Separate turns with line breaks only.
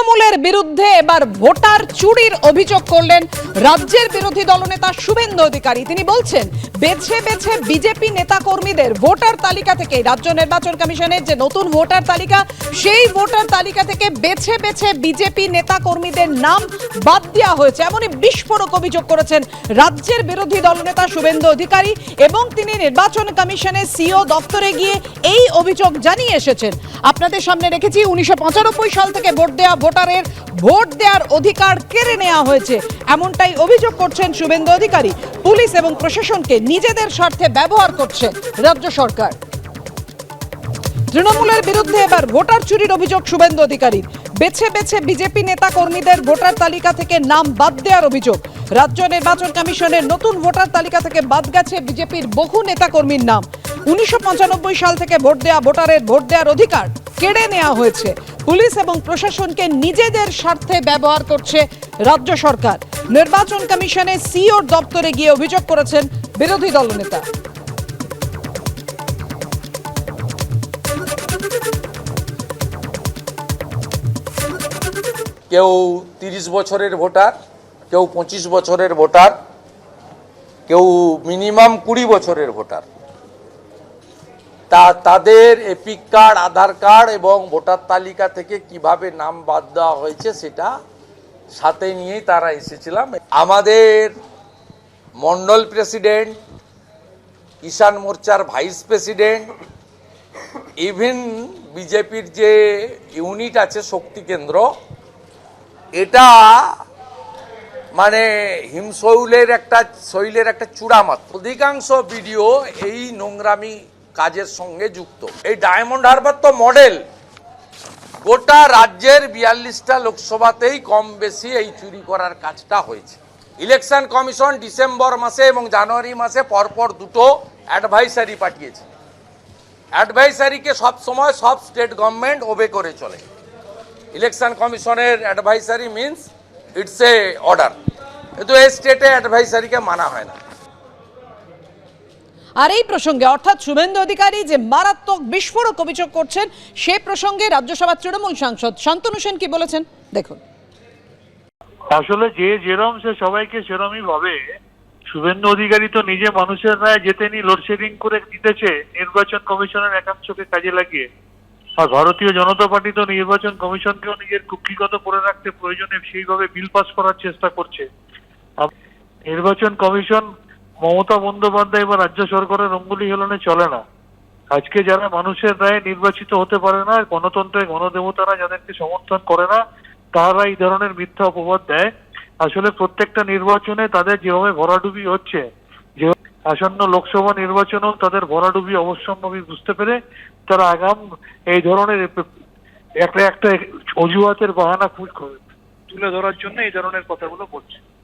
তৃণমূলের বিরুদ্ধে এবার ভোটার চুরির অভিযোগ করলেন রাজ্যের বিরোধী দলনেতা শুভেন্দু অধিকারী। তিনি বলছেন, বেছে বেছে বিজেপি নেতা কর্মীদের ভোটার তালিকা থেকে রাজ্য নির্বাচন কমিশনের যে নতুন ভোটার তালিকা, সেই ভোটার তালিকা থেকে বেছে বেছে বিজেপি নেতা কর্মীদের নাম বাদ দেওয়া হয়েছে। এমনই বিস্ফোরক অভিযোগ করেছেন রাজ্যের বিরোধী দলনেতা শুভেন্দু অধিকারী এবং তিনি নির্বাচন কমিশনের সিও দপ্তরে গিয়ে এই অভিযোগ জানিয়ে এসেছেন। আপনাদের সামনে রেখেছি, উনিশশো পঁচানব্বই সাল থেকে ভোট দেওয়া ভোটারের ভোট দেওয়ার অধিকার কেড়ে নেওয়া হয়েছে। এমনটাই অভিযোগ করছেন শুভেন্দু অধিকারী। পুলিশ এবং প্রশাসনকে নিজেদের স্বার্থে ব্যবহার করছে রাজ্য সরকার। তৃণমূলের বিরুদ্ধে এবার ভোটার চুরির অভিযোগ শুভেন্দু অধিকারী বেছে বেছে বিজেপি নেতা কর্মীদের ভোটার তালিকা থেকে নাম বাদ দেওয়ার অভিযোগ। রাজ্য নির্বাচন কমিশনের নতুন ভোটার তালিকা থেকে বাদ গেছে বিজেপির বহু নেতা কর্মীর নাম। উনিশশো সাল থেকে ভোট দেওয়া ভোটারের ভোট দেওয়ার অধিকার কেড়ে নেওয়া হয়েছে। পুলিশ এবং প্রশাসনকে নিজেদের স্বার্থে ব্যবহার করছে রাজ্য সরকার। নির্বাচন কমিশনের সিওর দপ্তরে গিয়ে অভিযোগ করেছেন বিরোধী দলনেতা।
কেউ তিরিশ বছরের ভোটার, কেউ পঁচিশ বছরের ভোটার, কেউ মিনিমাম কুড়ি বছরের ভোটার। তা, তাদের এপিক কার্ড, আধার কার্ড এবং ভোটার তালিকা থেকে কীভাবে নাম বাদ দেওয়া হয়েছে সেটা সাথে নিয়েই তারা এসেছিলাম। আমাদের মন্ডল প্রেসিডেন্ট কিষাণ মোর্চার ভাইস প্রেসিডেন্ট, ইভেন বিজেপির যে ইউনিট আছে শক্তি কেন্দ্র, এটা মানে হিমশৈলের একটা, শৈলের একটা চূড়ামাত্র। অধিকাংশ ভিডিও এই নোংরামি কাজের সঙ্গে যুক্ত। এই ডায়মন্ড হারবার তো মডেল গোটা রাজ্যের বিয়াল্লিশটা লোকসভাতেই কম বেশি এই চুরি করার কাজটা হয়েছে। ইলেকশন কমিশন ডিসেম্বর মাসে এবং জানুয়ারি মাসে পরপর দুটো অ্যাডভাইসারি পাঠিয়েছে। অ্যাডভাইসারিকে সব সময় সব স্টেট গভর্নমেন্ট ওবে করে চলে। ইলেকশন কমিশনের advisory means it's a order কিন্তু এই স্টেটে অ্যাডভাইসারিকে মানা হয় না।
আর এই প্রসঙ্গে, অর্থাৎ শুভেন্দু অধিকারী যে মারাত্মক বিস্ফোরক অভিযোগ করছেন, সে প্রসঙ্গে রাজ্যসভার তৃণমূল সাংসদ শান্তনু সেন কি বলেছেন? দেখুন।
আসলে যে যেরম সে সবাইকে সেরমই ভাবে। শুভেন্দু অধিকারী তো নিজে মানুষের রায় যেতেনি লোডশেডিং করে দিতেছে, নির্বাচন কমিশনের একাংশকে কাজে লাগিয়ে। আর ভারতীয় জনতা পার্টি তো নির্বাচন কমিশনকেও নিজের কুক্ষিগত করে রাখতে প্রয়োজনে সেইভাবে বিল পাস করার চেষ্টা করছে। নির্বাচন কমিশন মমতা বন্দ্যোপাধ্যায় বা রাজ্য সরকারের অঙ্গুলি হেলনে চলে না। আজকে যারা মানুষের রায়ে নির্বাচিত হতে পারে না, গণতন্ত্রে গণদেবতারা যাদেরকে সমর্থন করে না, তারা এই ধরনের মিথ্যা অপবাদ দেয়। আসলে প্রত্যেকটা নির্বাচনে তাদের যেভাবে ভরাডুবি হচ্ছে, যে আসন্ন লোকসভা নির্বাচনেও তাদের ভরাডুবি অবশ্যম্ভাবী বুঝতে পেরে তারা আগাম এই ধরনের একটা একটা অজুহাতের বাহানা খুঁজ- তুলে ধরার জন্য এই ধরনের কথাগুলো বলছে।